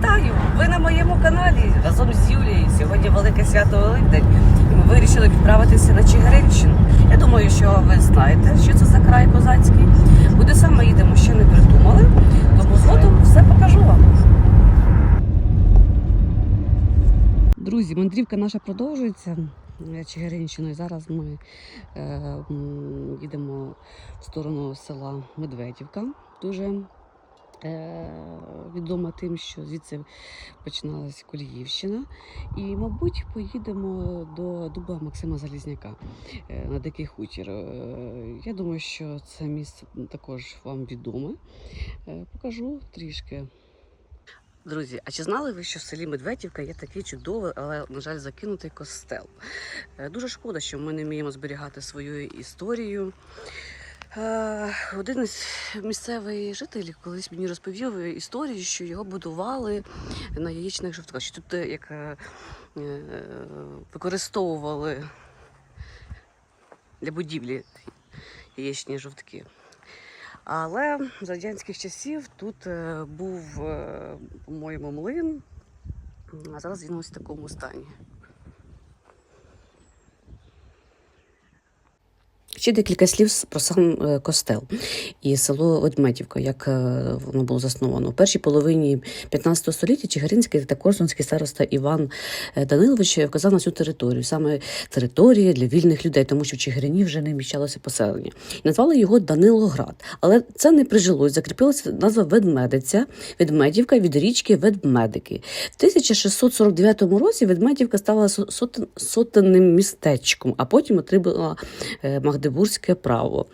Вітаю! Ви на моєму каналі разом з Юлією. Сьогодні велике свято Великдень. Ми вирішили відправитися на Чигиринщину. Я думаю, що ви знаєте, що це за край козацький. Куди саме їдемо, ще не придумали. Тому згодом все покажу вам. Друзі, мандрівка наша продовжується Чигиринщиною. Зараз ми е, їдемо в сторону села Медведівка. Дуже відома тим, що звідси починалась Коліївщина. І, мабуть, поїдемо до дуба Максима Залізняка е, на Дикий хутір. Е, Я думаю, що це місце також вам відоме. Е, Покажу трішки. Друзі, а чи знали ви, що в селі Медведівка є такий чудовий, але, на жаль, закинутий костел? Е, Дуже шкода, що ми не вміємо зберігати свою історію. Е, Один із місцевий житель колись мені розповів історію, що його будували на яєчних жовтках. Що тут е, як е, використовували для будівлі яєчні жовтки. Але з радянських часів тут був, по-моєму, млин, а зараз він ось в такому стані. Ще декілька слів про сам е, костел і село Ведмедівка, як е, воно було засновано. У першій половині 15 століття Чигиринський та Корсунський староста Іван е, Данилович вказав на цю територію, саме територія для вільних людей, тому що в Чигирині вже не вміщалося поселення. Назвали його Данилоград. Але це не прижилось, закріпилася назва Ведмедиця, Ведмедівка від річки Ведмедики. В 1649 році Ведмедівка стала сотенним містечком, а потім отримала е, Магдебурзьке право.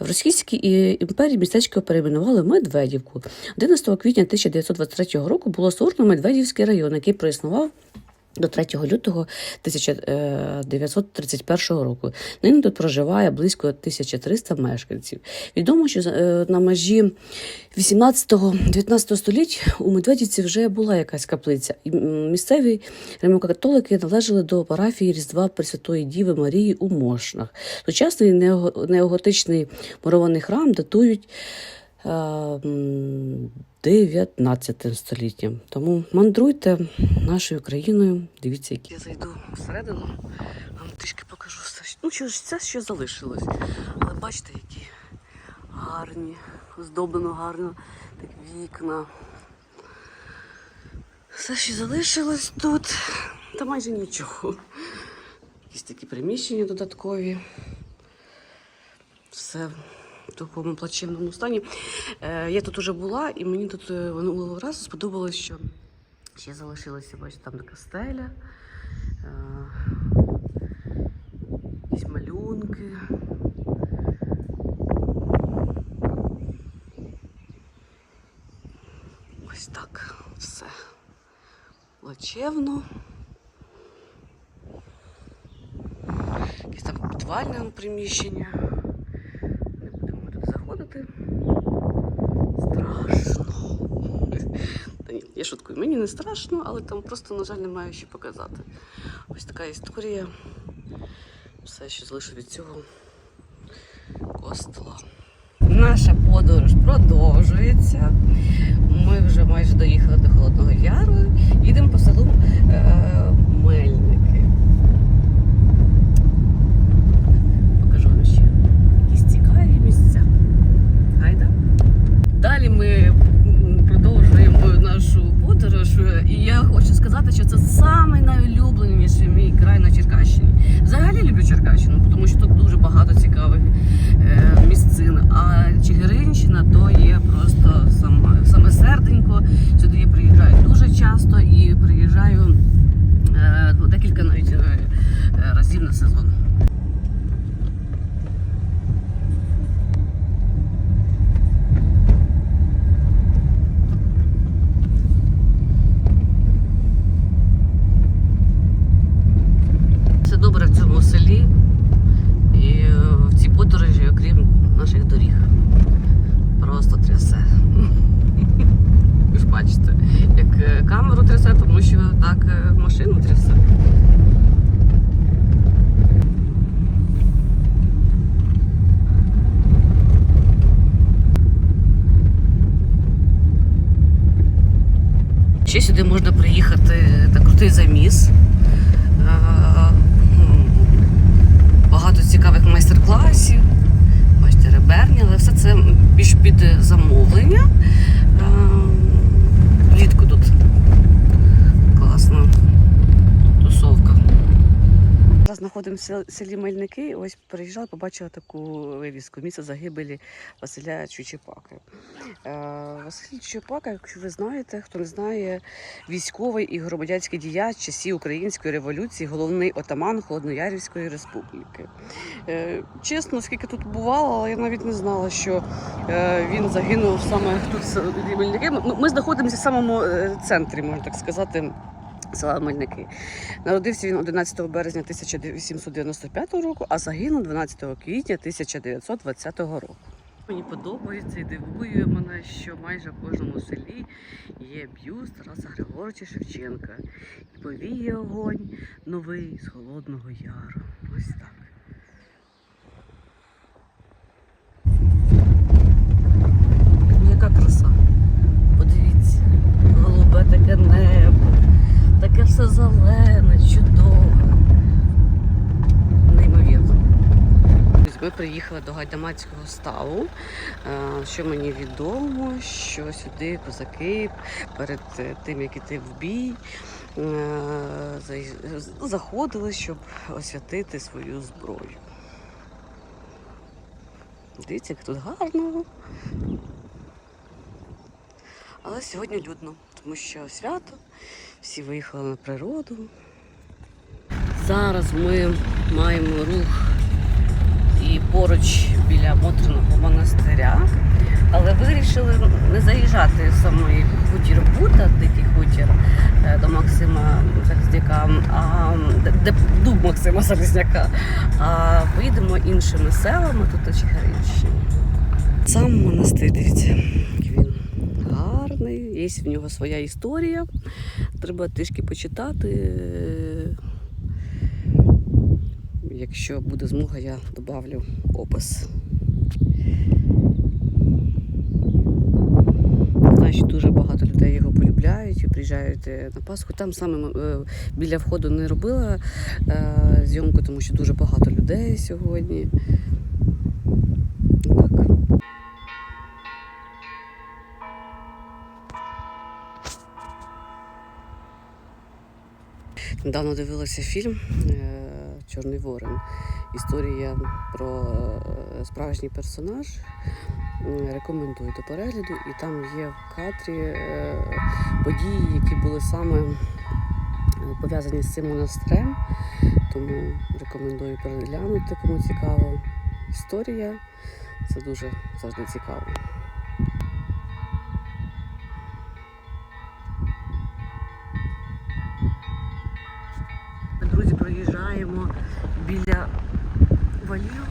В Російській е, імперії містечко перейменували Медведівку. 11 квітня 1923 року було створено Медведівський район, який проіснував. До 3 лютого 1931 року. Нині тут проживає близько 1300 мешканців. Відомо, що е, на межі 18-19 століть у Медведівці вже була якась каплиця. Місцеві римокатолики належали до парафії Різдва Пресвятої Діви Марії у Мошнах. Сучасний неого- неоготичний мурований храм датують е, 19 століттям. Тому мандруйте нашою країною. Дивіться, які я зайду всередину, вам трішки покажу все. Ну, що ж це що залишилось. Але бачите, які гарні, оздоблено гарно, так вікна. Все, що залишилось тут, та майже нічого. Якісь такі приміщення додаткові. Все такому плачевному стані. Е, я тут уже була, і мені тут е, минулого разу сподобалось, що ще залишилося, бачите, там така стеля. Е, якісь малюнки. Ось так все плачевно. Якесь там підвальне приміщення. Не будемо ми тут заходити. Страшно. Та ні, я шуткую, мені не страшно, але там просто, на жаль, немає що показати. Ось така історія. Все, що залишу від цього костела. Наша подорож продовжується. Ми вже майже доїхали до Холодного Яру. Їдемо по селу е, Мельники. Покажу вам ще якісь цікаві місця. Гайда. Далі ми м, продовжуємо нашу подорож. І я хочу сказати, що це самий найулюбленіший мій край на Черкащині. Взагалі люблю Черкащину, тому що тут дуже багато цікавих е, місцин. А Чигиринщина то є просто саме, саме серденько. Сюди я приїжджаю дуже часто і приїжджаю е, декілька навіть е, е, разів на сезон. Все добре в цьому селі і е, в цій подорожі, окрім наших доріг. Просто трясе. Ви ж бачите, як е, камеру трясе, тому що так е, машину трясе. Ще сюди можна приїхати на крутий заміс. Е, Багато цікавих майстер-класів. Бачите, реберні, але все це більш під замовлення. Е, Влітку тут класна тусовка. Зараз знаходимося в селі Мельники. Ось приїжджала, побачила таку вивіску місце загибелі Василя Чучепаки. Е, Василь Чучепака, якщо ви знаєте, хто не знає, військовий і громадянський діяч часів Української революції, головний отаман Холодноярівської республіки. Е, Чесно, скільки тут бувало, але я навіть не знала, що е, він загинув саме тут в селі Мельники. Ми, знаходимося в самому центрі, можна так сказати. Села Мельники. Народився він 11 березня 1895 року, а загинув 12 квітня 1920 року. Мені подобається і дивує мене, що майже в кожному селі є б'юст Тараса Григоровича Шевченка. І повіє огонь новий з Холодного Яру. Ось так. Яка краса. Подивіться, голубе таке небо, таке все зелене, чудове. Неймовірно. Ми приїхали до Гайдамацького ставу. Е, Що мені відомо, що сюди козаки перед е, тим, як іти в бій, е, заходили, щоб освятити свою зброю. Дивіться, як тут гарно. Але сьогодні людно, тому що свято, всі виїхали на природу. Зараз ми маємо рух і поруч біля Мотриного монастиря, але вирішили не заїжджати в самий хутір Бута, дикий хутір е, до Максима Залізняка, а де, дуб Максима Залізняка, а поїдемо іншими селами тут на Чигиринщині. Сам монастир, дивіться, є в нього своя історія. Треба трішки почитати. Якщо буде змога, я добавлю опис. Що дуже багато людей його полюбляють і приїжджають е, на Пасху. Там саме е, біля входу не робила е, зйомку, тому що дуже багато людей сьогодні. Недавно дивилася фільм е, Чорний Ворон. Історія про е, справжній персонаж. Рекомендую до перегляду. І там є в кадрі е, події, які були саме пов'язані з цим монастирем. Тому рекомендую переглянути, кому цікаво. Історія це дуже завжди цікаво. Ми, друзі, проїжджаємо біля валів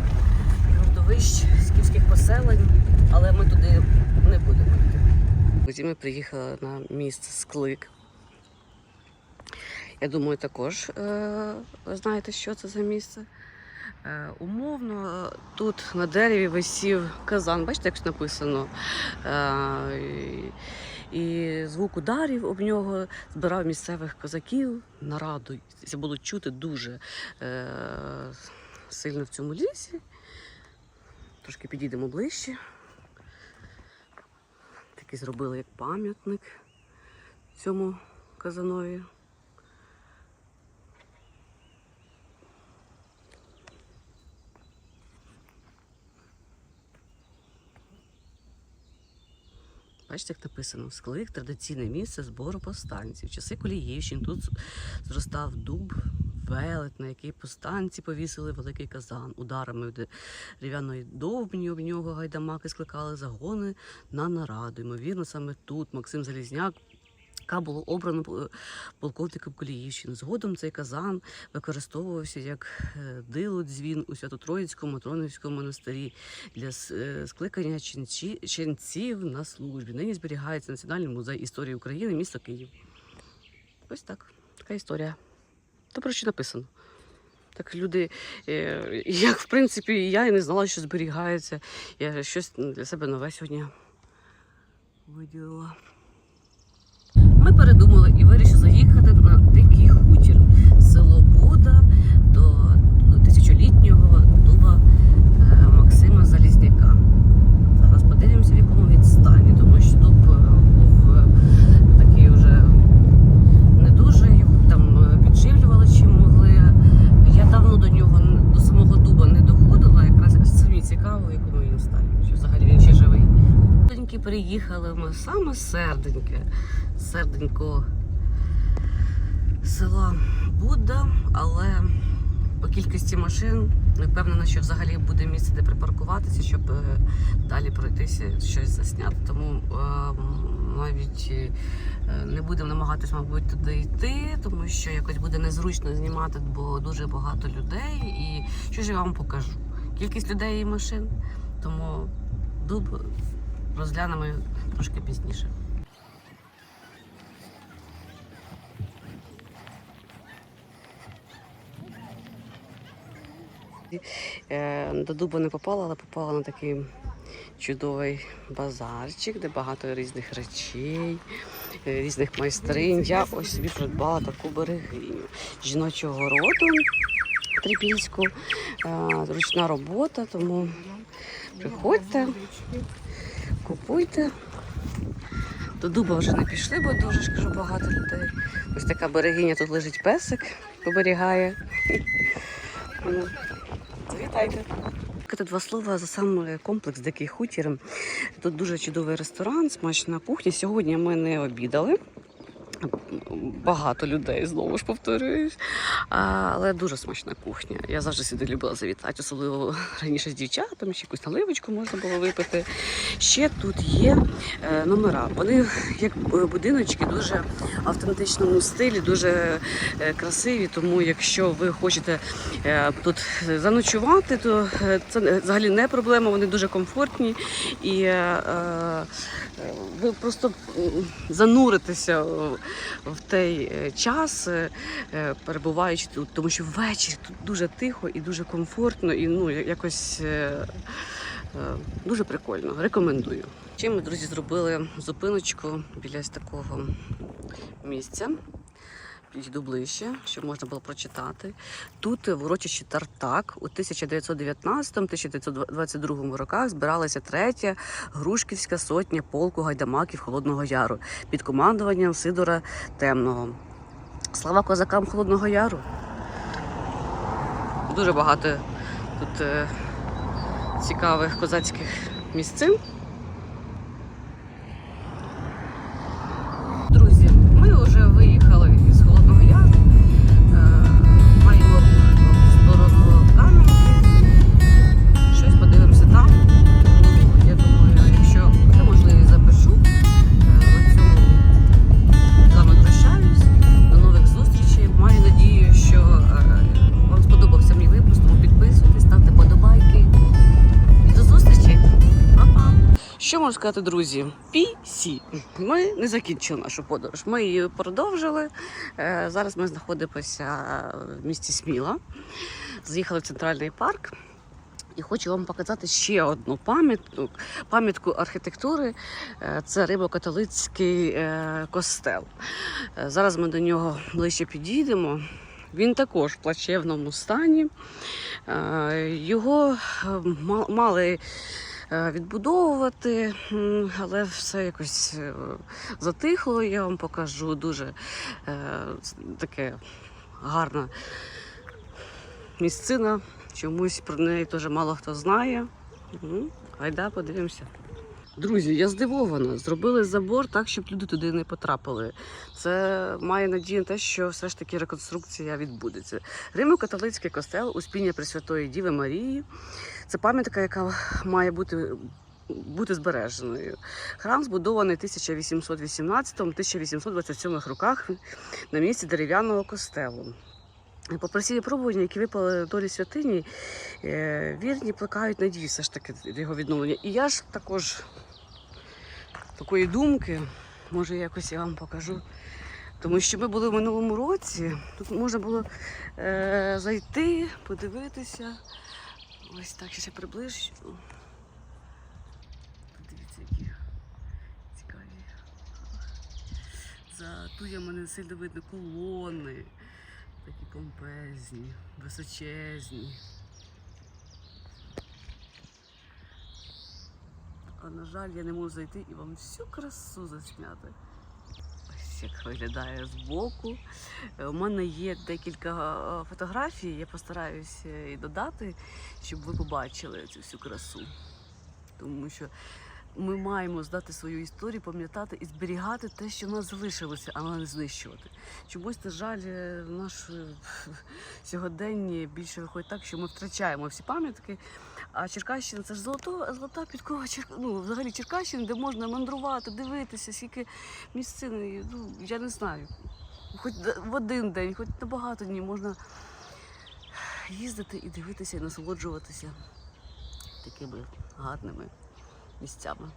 і гордовищ скіфських поселень, але ми туди не будемо йти. Друзі, ми приїхали на місце Склик. Я думаю, також е, ви знаєте, що це за місце. Е, умовно, тут на дереві висів казан, бачите, як написано. Е, і, звук ударів об нього збирав місцевих козаків на раду. Це було чути дуже сильно в цьому лісі. Трошки підійдемо ближче. Такий зробили як пам'ятник цьому казанові. Бачите, як написано, склик традиційне місце збору повстанців. В часи Коліївщин тут зростав дуб, велет, на який повстанці повісили великий казан. Ударами дерев'яної довбні об нього гайдамаки скликали загони на нараду. Ймовірно, саме тут Максим Залізняк. Яка було обрано полковником Коліївщини. Згодом цей казан використовувався як е, дило дзвін у Свято-Троїцькому Матронівському монастирі для е, скликання ченців на службі. Нині зберігається Національний музей історії України, місто Київ. Ось так. Така історія. То про що написано. Так люди, е, як в принципі, я і не знала, що зберігається. Я щось для себе нове сьогодні виділила. ми передумали і вирішили заїхати на дикий хутір, село Буда до, до тисячолітнього дуба е, Максима Залізняка. Зараз подивимося, в якому він стані, тому що дуб е, був е, такий вже не дуже, його там е, підживлювали чим могли. Я давно до нього н- до самого дуба не доходила, якраз самі цікаво, в якому він стані, чи взагалі він ще живий. Серденьки приїхали ми саме серденьке, серденько села Будда, але по кількості машин не впевнена, що взагалі буде місце, де припаркуватися, щоб е, далі пройтися, щось засняти. Тому е, навіть е, не будемо намагатись, мабуть, туди йти, тому що якось буде незручно знімати, бо дуже багато людей. І що ж я вам покажу? Кількість людей і машин. Тому дуб розглянемо трошки пізніше. Е, До дуба не попала, але попала на такий чудовий базарчик, де багато різних речей, е, різних майстринь. Я ось собі придбала таку берегиню жіночого роду трипільську, е, ручна робота, тому приходьте, купуйте. До дуба вже не пішли, бо дуже ж кажу багато людей. Ось така берегиня, тут лежить песик, оберігає. Вітайте. Два слова за сам комплекс Дикий хутір. Тут дуже чудовий ресторан, смачна кухня. Сьогодні ми не обідали. Багато людей знову ж повторююсь, але дуже смачна кухня. Я завжди сюди любила завітати, особливо раніше з дівчатами, ще якусь наливочку можна було випити. Ще тут є е, номера. Вони як будиночки, дуже в автентичному стилі, дуже е, красиві. Тому, якщо ви хочете е, тут заночувати, то це взагалі не проблема. Вони дуже комфортні і ви просто зануритеся в той е, час, е, е, перебуваючи тут, тому що ввечері тут дуже тихо і дуже комфортно, і ну якось дуже прикольно. Рекомендую. Чим ми, друзі, зробили зупиночку біля такого місця. Підійду ближче, щоб можна було прочитати. Тут в урочищі Тартак у 1919-1922 роках збиралася третя Грушківська сотня полку гайдамаків Холодного Яру під командуванням Сидора Темного. Слава козакам Холодного Яру! Дуже багато тут е, цікавих козацьких місцин. Можу сказати, друзі? PC. Ми не закінчили нашу подорож. Ми її продовжили. Е, Зараз ми знаходимося в місті Сміла. Заїхали в центральний парк. І хочу вам показати ще одну пам'ятку, пам'ятку архітектури. Е, Це Рибокатолицький е, костел. Зараз ми до нього ближче підійдемо. Він також в плачевному стані. Його мали відбудовувати, але все якось е, затихло. Я вам покажу дуже е, таке гарна місцина. Чомусь про неї теж мало хто знає. Мгм. Гайда, подивимося. Друзі, я здивована. Зробили забор так, щоб люди туди не потрапили. Це має надію на те, що все ж таки реконструкція відбудеться. Римо-католицький костел Успіння Пресвятої Діви Марії. Це пам'ятка, яка має бути. Бути збереженою. Храм збудований 1818-1827 роках на місці дерев'яного костелу. Попри всі випробування, які випали долі святині, е, вірні плекають надію все ж таки його відновлення. І я ж також такої думки, може якось я вам покажу. Тому що ми були в минулому році, тут можна було е, зайти, подивитися. Ось так ще приближу. Подивіться, які цікаві за туями не сильно видно колони. Такі помпезні, височезні. А на жаль, я не можу зайти і вам всю красу засняти. Ось як виглядає збоку. Е, У мене є декілька е, фотографій, я постараюся і додати, щоб ви побачили цю всю красу. Тому що ми маємо здати свою історію, пам'ятати і зберігати те, що в нас залишилося, а не знищувати. Чомусь, на жаль, е, наш е, сьогоденні більше виходить так, що ми втрачаємо всі пам'ятки. А Черкащина це ж золото, золота підкова Чер- ну, взагалі Черкащина, де можна мандрувати, дивитися, скільки місцин. Ну, я не знаю. Хоч в один день, хоч на багато днів можна їздити і дивитися, і насолоджуватися такими гарними місцями.